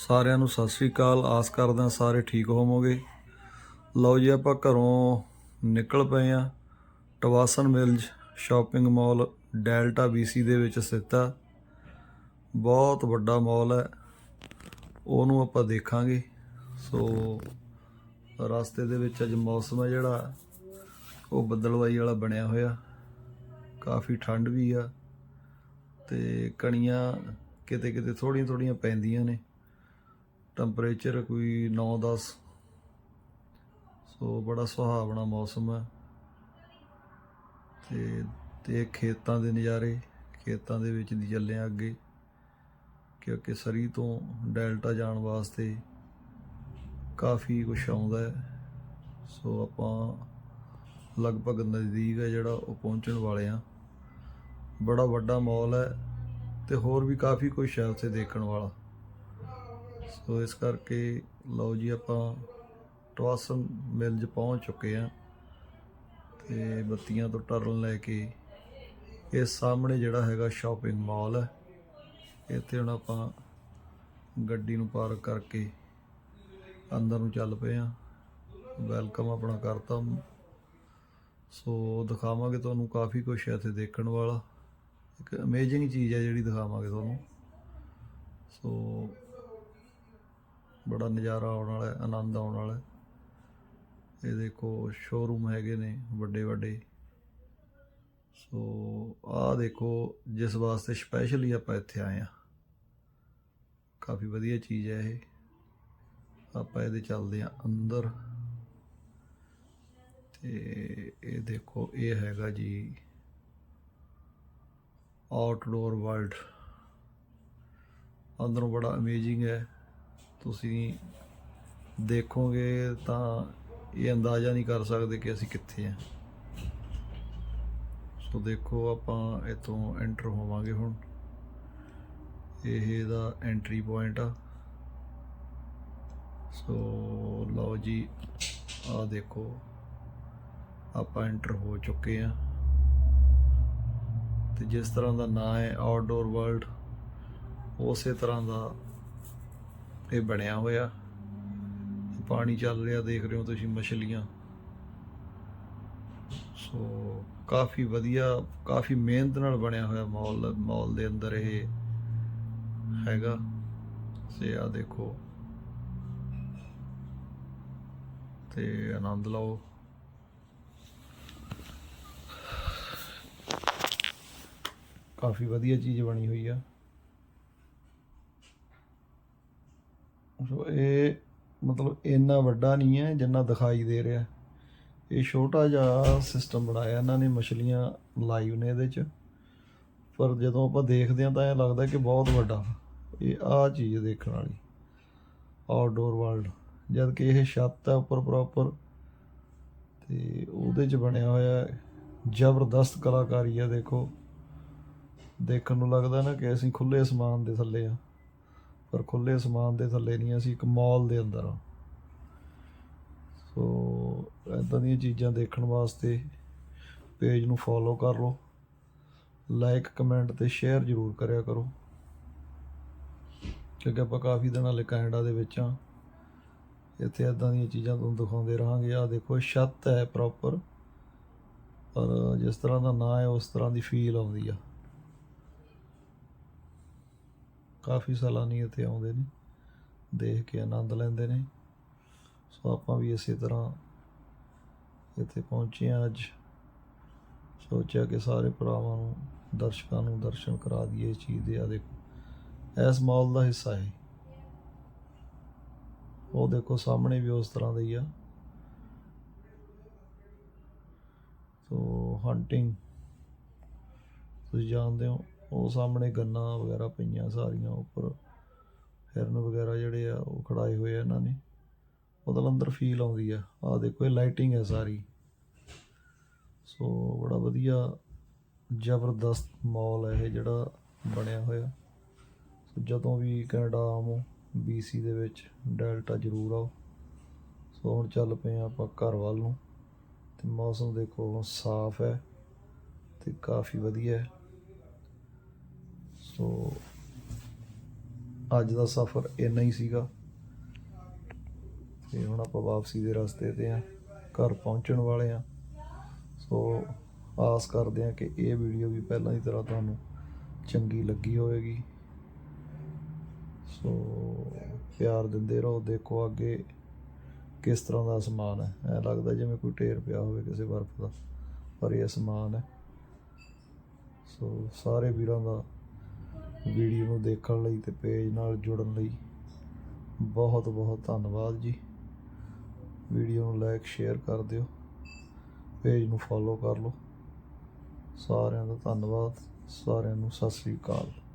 ਸਾਰਿਆਂ ਨੂੰ ਸਤਿ ਸ੍ਰੀ ਅਕਾਲ। ਆਸ ਕਰਦਾ ਸਾਰੇ ਠੀਕ ਹੋਵੋਗੇ। ਲਓ ਜੀ, ਆਪਾਂ ਘਰੋਂ ਨਿਕਲ ਪਏ ਆ Tsawwassen Mills shopping mall Delta BC ਦੇ ਵਿੱਚ ਸਥਿਤ ਆ। ਬਹੁਤ ਵੱਡਾ ਮਾਲ ਹੈ। ਉਹਨੂੰ ਆਪਾਂ ਦੇਖਾਂਗੇ। ਸੋ ਰਸਤੇ ਦੇ ਵਿੱਚ ਅੱਜ ਮੌਸਮ ਹੈ ਜਿਹੜਾ, ਉਹ ਬੱਦਲਵਾਈ ਵਾਲਾ ਬਣਿਆ ਹੋਇਆ। ਕਾਫੀ ਠੰਡ ਵੀ ਆ ਤੇ ਕਣੀਆਂ ਕਿਤੇ ਕਿਤੇ ਥੋੜੀਆਂ ਥੋੜੀਆਂ ਪੈਂਦੀਆਂ ਨੇ। ਟੈਂਪਰੇਚਰ ਕੋਈ 9-10 ਸੋ ਬੜਾ ਸੁਹਾਵਣਾ ਮੌਸਮ ਹੈ। ਤੇ ਤੇ ਖੇਤਾਂ ਦੇ ਨਜ਼ਾਰੇ, ਖੇਤਾਂ ਦੇ ਵਿੱਚ ਦੀ ਚੱਲੇ ਆ ਅੱਗੇ, ਕਿਉਂਕਿ ਸਰੀ ਤੋਂ ਡੈਲਟਾ ਜਾਣ ਵਾਸਤੇ ਕਾਫੀ ਕੁਝ ਆਉਂਦਾ ਹੈ। ਸੋ ਆਪਾਂ ਲਗਭਗ ਨਜ਼ਦੀਕ ਹੈ ਜਿਹੜਾ ਉਹ ਪਹੁੰਚਣ ਵਾਲੇ ਆ ਬੜਾ ਵੱਡਾ ਮਾਲ ਹੈ ਤੇ ਹੋਰ ਵੀ ਕਾਫੀ ਕੁਝ ਹੈ ਉੱਥੇ ਦੇਖਣ ਵਾਲਾ। ਸੋ ਇਸ ਕਰਕੇ ਲਓ ਜੀ ਆਪਾਂ ਟਵਾਸਨ 'ਚ ਪਹੁੰਚ ਚੁੱਕੇ ਆ ਤੇ ਬੱਤੀਆਂ ਤੋਂ ਟਰਨ ਲੈ ਕੇ ਇਹ ਸਾਹਮਣੇ ਜਿਹੜਾ ਹੈਗਾ ਸ਼ਾਪਿੰਗ ਮਾਲ ਹੈ, ਇੱਥੇ ਹੁਣ ਆਪਾਂ ਗੱਡੀ ਨੂੰ ਪਾਰਕ ਕਰਕੇ ਅੰਦਰ ਨੂੰ ਚੱਲ ਪਏ ਆ ਵੈਲਕਮ ਆਪਣਾ ਕਰਤਾ ਸੋ ਦਿਖਾਵਾਂਗੇ ਤੁਹਾਨੂੰ ਕਾਫੀ ਕੁਝ ਹੈ ਇੱਥੇ ਦੇਖਣ ਵਾਲਾ। ਇੱਕ ਅਮੇਜ਼ਿੰਗ ਚੀਜ਼ ਹੈ ਜਿਹੜੀ ਦਿਖਾਵਾਂਗੇ ਤੁਹਾਨੂੰ। ਸੋ ਬੜਾ ਨਜ਼ਾਰਾ ਆਉਣ ਵਾਲਾ ਆਨੰਦ ਆਉਣ ਵਾਲਾ ਇਹ ਦੇਖੋ ਸ਼ੋਰੂਮ ਹੈਗੇ ਨੇ ਵੱਡੇ ਵੱਡੇ। ਸੋ ਆਹ ਦੇਖੋ, ਜਿਸ ਵਾਸਤੇ ਸਪੈਸ਼ਲੀ ਆਪਾਂ ਇੱਥੇ ਆਏ ਆ ਕਾਫੀ ਵਧੀਆ ਚੀਜ਼ ਹੈ ਇਹ। ਆਪਾਂ ਇਹਦੇ ਚੱਲਦੇ ਆ ਅੰਦਰ। ਤੇ ਇਹ ਦੇਖੋ, ਇਹ ਹੈਗਾ ਜੀ ਆਊਟਡੋਰ ਵਰਲਡ ਅੰਦਰੋਂ ਬੜਾ ਅਮੇਜ਼ਿੰਗ ਹੈ। ਤੁਸੀਂ ਦੇਖੋਗੇ ਤਾਂ ਇਹ ਅੰਦਾਜ਼ਾ ਨਹੀਂ ਕਰ ਸਕਦੇ ਕਿ ਅਸੀਂ ਕਿੱਥੇ ਆ। ਸੋ ਦੇਖੋ ਆਪਾਂ ਇੱਥੋਂ ਐਂਟਰ ਹੋਵਾਂਗੇ ਹੁਣ। ਇਹ ਇਹਦਾ ਐਂਟਰੀ ਪੁਆਇੰਟ ਆ। ਸੋ ਲਓ ਜੀ ਆ ਦੇਖੋ, ਆਪਾਂ ਐਂਟਰ ਹੋ ਚੁੱਕੇ ਆ। ਤੇ ਜਿਸ ਤਰ੍ਹਾਂ ਦਾ ਨਾਂ ਹੈ ਆਊਟਡੋਰ ਵਰਲਡ ਉਸੇ ਤਰ੍ਹਾਂ ਦਾ ਇਹ ਬਣਿਆ ਹੋਇਆ। ਪਾਣੀ ਚੱਲ ਰਿਹਾ, ਦੇਖ ਰਹੇ ਹੋ ਤੁਸੀਂ ਮਛਲੀਆਂ। ਸੋ ਕਾਫੀ ਵਧੀਆ, ਕਾਫੀ ਮਿਹਨਤ ਨਾਲ ਬਣਿਆ ਹੋਇਆ ਮਾਲ ਮਾਲ ਦੇ ਅੰਦਰ ਇਹ ਹੈਗਾ। ਤੇ ਆ ਦੇਖੋ। ਤੇ ਆਨੰਦ ਲਓ। ਕਾਫੀ ਵਧੀਆ ਚੀਜ਼ ਬਣੀ ਹੋਈ ਆ ਸੋ ਇਹ ਮਤਲਬ ਇੰਨਾ ਵੱਡਾ ਨਹੀਂ ਹੈ ਜਿੰਨਾ ਦਿਖਾਈ ਦੇ ਰਿਹਾ। ਇਹ ਛੋਟਾ ਜਿਹਾ ਸਿਸਟਮ ਬਣਾਇਆ ਇਹਨਾਂ ਨੇ ਮਛਲੀਆਂ ਲਾਈਵ ਨੇ ਇਹਦੇ 'ਚ। ਪਰ ਜਦੋਂ ਆਪਾਂ ਦੇਖਦੇ ਹਾਂ ਤਾਂ ਇਹ ਲੱਗਦਾ ਕਿ ਬਹੁਤ ਵੱਡਾ। ਇਹ ਆ ਚੀਜ਼ ਦੇਖਣ ਵਾਲੀ ਆਊਟਡੋਰ ਵਰਲਡ ਜਦ ਕਿ ਇਹ ਛੱਤ ਹੈ ਉੱਪਰ ਪ੍ਰੋਪਰ ਤੇ ਉਹਦੇ 'ਚ ਬਣਿਆ ਹੋਇਆ ਜ਼ਬਰਦਸਤ ਕਲਾਕਾਰੀ ਹੈ ਦੇਖੋ। ਦੇਖਣ ਨੂੰ ਲੱਗਦਾ ਨਾ ਕਿ ਅਸੀਂ ਖੁੱਲੇ ਅਸਮਾਨ ਦੇ ਥੱਲੇ ਆ ਪਰ ਖੁੱਲੇ ਅਸਮਾਨ ਦੇ ਥੱਲੇ ਨਹੀਂ, ਅਸੀਂ ਇੱਕ ਮਾਲ ਦੇ ਅੰਦਰ ਆ ਸੋ ਇਦਾਂ ਦੀਆਂ ਚੀਜ਼ਾਂ ਦੇਖਣ ਵਾਸਤੇ ਪੇਜ ਨੂੰ ਫੋਲੋ ਕਰ ਲਓ ਲਾਈਕ ਕਮੈਂਟ ਤੇ ਸ਼ੇਅਰ ਜ਼ਰੂਰ ਕਰਿਆ ਕਰੋ। ਕਿਉਂਕਿ ਆਪਾਂ ਕਾਫੀ ਦਿਨਾਂ ਲਈ ਕੈਨੇਡਾ ਦੇ ਵਿੱਚ ਆ ਇੱਥੇ ਇਦਾਂ ਦੀਆਂ ਚੀਜ਼ਾਂ ਤੁਹਾਨੂੰ ਦਿਖਾਉਂਦੇ ਰਹਾਂਗੇ। ਆ ਦੇਖੋ, ਛੱਤ ਹੈ ਪ੍ਰੋਪਰ ਪਰ ਜਿਸ ਤਰ੍ਹਾਂ ਦਾ ਨਾਂ ਹੈ, ਉਸ ਤਰ੍ਹਾਂ ਦੀ ਫੀਲ ਆਉਂਦੀ ਆ। ਕਾਫੀ ਸੈਲਾਨੀ ਇੱਥੇ ਆਉਂਦੇ ਨੇ, ਦੇਖ ਕੇ ਆਨੰਦ ਲੈਂਦੇ ਨੇ। ਸੋ ਆਪਾਂ ਵੀ ਇਸੇ ਤਰ੍ਹਾਂ ਇੱਥੇ ਪਹੁੰਚੇ ਹਾਂ ਅੱਜ। ਸੋਚਿਆ ਕਿ ਸਾਰੇ ਭਰਾਵਾਂ ਨੂੰ, ਦਰਸ਼ਕਾਂ ਨੂੰ ਦਰਸ਼ਨ ਕਰਾ ਦਈਏ ਇਸ ਚੀਜ਼ ਦੇ। ਆ ਦੇਖੋ, ਇਸ ਮਾਲ ਦਾ ਹਿੱਸਾ ਹੈ ਉਹ ਦੇਖੋ ਸਾਹਮਣੇ ਵੀ ਉਸ ਤਰ੍ਹਾਂ ਦਾ ਹੀ ਆ। ਸੋ ਹੰਟਿੰਗ ਤੁਸੀਂ ਜਾਣਦੇ ਹੋ ਉਹ ਸਾਹਮਣੇ ਗੰਨਾ ਵਗੈਰਾ ਪਈਆਂ ਸਾਰੀਆਂ ਉੱਪਰ। ਹਿਰਨ ਵਗੈਰਾ ਜਿਹੜੇ ਆ, ਉਹ ਖੜਾਏ ਹੋਏ ਆ ਇਹਨਾਂ ਨੇ। ਉਹਦੇ ਅੰਦਰ ਫੀਲ ਆਉਂਦੀ ਆ। ਆ ਦੇਖੋ, ਇਹ ਲਾਈਟਿੰਗ ਹੈ ਸਾਰੀ। ਸੋ ਬੜਾ ਵਧੀਆ ਜ਼ਬਰਦਸਤ ਮਾਲ ਹੈ ਇਹ ਜਿਹੜਾ ਬਣਿਆ ਹੋਇਆ। ਸੋ ਜਦੋਂ ਵੀ ਕੈਨੇਡਾ ਆਵੋ BC ਦੇ ਵਿੱਚ ਡੈਲਟਾ ਜ਼ਰੂਰ ਆਓ। ਸੋ ਹੁਣ ਚੱਲ ਪਏ ਹਾਂ ਆਪਾਂ ਘਰ ਵੱਲ ਨੂੰ। ਤੇ ਮੌਸਮ ਦੇਖੋ ਸਾਫ਼ ਹੈ ਤੇ ਕਾਫੀ ਵਧੀਆ ਹੈ। ਸੋ ਅੱਜ ਦਾ ਸਫ਼ਰ ਇੰਨਾ ਹੀ ਸੀਗਾ ਤੇ ਹੁਣ ਆਪਾਂ ਵਾਪਸੀ ਦੇ ਰਸਤੇ ਤੇ ਆ, ਘਰ ਪਹੁੰਚਣ ਵਾਲੇ ਆ। ਸੋ ਆਸ ਕਰਦੇ ਆ ਕਿ ਇਹ ਵੀਡੀਓ ਵੀ ਪਹਿਲਾਂ ਦੀ ਤਰ੍ਹਾਂ ਤੁਹਾਨੂੰ ਚੰਗੀ ਲੱਗੀ ਹੋਵੇਗੀ। ਸੋ ਪਿਆਰ ਦਿੰਦੇ ਰਹੋ, ਦੇਖੋ ਅੱਗੇ ਕਿਸ ਤਰ੍ਹਾਂ ਦਾ ਅਸਮਾਨ ਹੈ। ਐ ਲੱਗਦਾ ਜਿਵੇਂ ਕੋਈ ਢੇਰ ਪਿਆ ਹੋਵੇ ਕਿਸੇ ਬਰਫ਼ ਦਾ, ਪਰ ਇਹ ਅਸਮਾਨ ਹੈ। ਸੋ ਸਾਰੇ ਵੀਰਾਂ ਦਾ ਵੀਡੀਓ ਨੂੰ ਦੇਖਣ ਲਈ ਤੇ ਪੇਜ ਨਾਲ ਜੁੜਨ ਲਈ ਬਹੁਤ ਬਹੁਤ ਧੰਨਵਾਦ ਜੀ। ਵੀਡੀਓ ਨੂੰ ਲਾਈਕ ਸ਼ੇਅਰ ਕਰ ਦਿਓ। ਪੇਜ ਨੂੰ ਫੋਲੋ ਕਰ ਲਓ। ਸਾਰਿਆਂ ਦਾ ਧੰਨਵਾਦ। ਸਾਰਿਆਂ ਨੂੰ ਸਤਿ ਸ੍ਰੀ ਅਕਾਲ।